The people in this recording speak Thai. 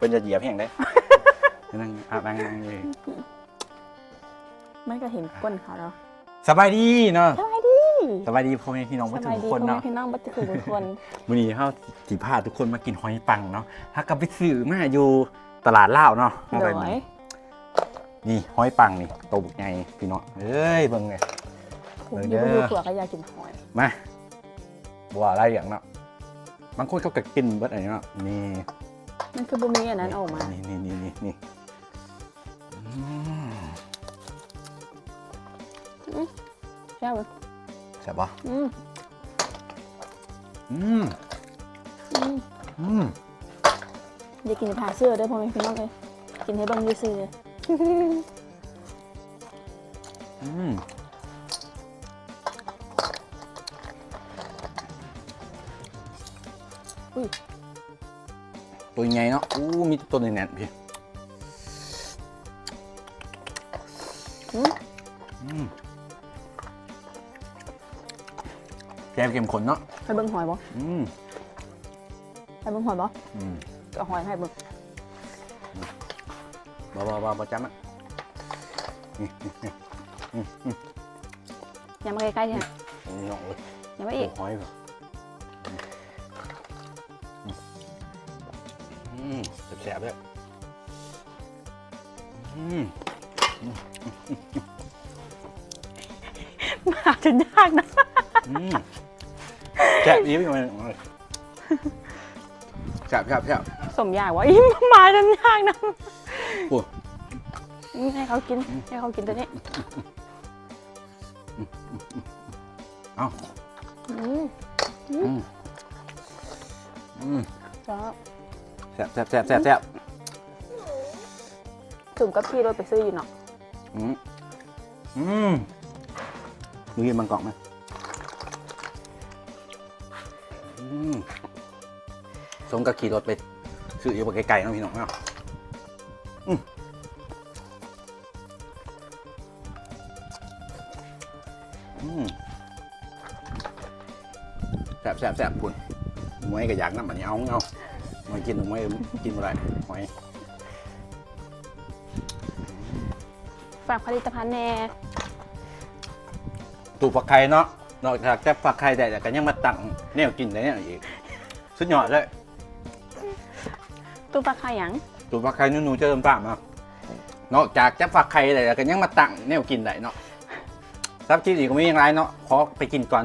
เป็นจะเหยียบแห้งได้ นั่งอาบนั่งนั่งเลยมันก็เห็นก้นเขาแล้วสบายดีเนาะสบายดีสบายดีพ่อแม่พี่น้องสมาถึบายงดีคนพ่อแม่เนาะพี่น้องบัตรคือทุกคนวันนี้เขาสิพาทุกคนมากินหอยปังเนาะถ้ากลับไปซื้อมาอยู่ตลาดลาวเนาะเอาโดไปยนี่นี่หอยปังนี่โตบุกไงพี่น้องเอ้ยเบิ่งไงผมเด้ออยู่ดูเผื่อก็อยากกินหอยมาบัวอะไรอย่างเนาะบางคนเขาก็กินเบิดอะไรเนาะนี่ มันคือบุมีอันนั้นออกมา นี่นี่นี่นี่นี่อืมใช่ไหมใช่ปะอืมอืมอืมอืมอย่ากินผ่าเสื้อเด้อพ่อแม่พี่น้องเลยกินให้เบิ่งซื่อๆเลยอืมอุ้ย ตัวใหญ่เนาะอู้มีตัวแน่นๆพี่อืมอืมแกมเค็มข้นเนาะให้เบิ่งหอยบ่อืมให้เบิ่งหอยบ่อืมเอาหอยให้เบิ่งบาบาบาบาจำอะนี่นี่นี่อืมอืมอย่ามาใกล้ๆเนี่ยนี่น้องเอ้ยอย่ามาอีกหอยเหรอ แสบๆเลยอืมมาจนยากนะอืมแซ่บอีกมันแซ่บแซ่บแซ่บสมอยากว่าอีมาจนยากนะโอ้อืมให้เขากินให้เขากินตัวนี้เอาอืมอืมอืมจ้าแซ่บแซ่บแซ่บแซ่บแซ่บถึงกับพี่รถไปซื้ออยู่เนาะอืมอืมดูกินบางกล่องไหมอืมสมกับขี่รถไปซื้ออยู่บนไกลๆเนาะพี่น้องเนาะอืมอืมแซ่บแซ่บแซ่บคุณหมวยก็อยากน้ำมันนี้เอาเอาห มวยกินหมวยกินอะไรหมวยฝากผลิตภัณฑ์แน่ตูฝักไข่เนาะนอกจากจะฝักไข่ได้แต่ก็ยังมาตั้งแนวกินได้เนี่ยอีกสุดยอดเลยตู้ปลาคาหยังตูฝักไข่หนูๆเจะเริ่มตามเนาะนอกจากจะฝักไข่ได้แต่ก็ยังมาตั้งแนวกินได้เนาะซับจีอีกก็ไม่ยังไรเนาะขอไปกินก่อน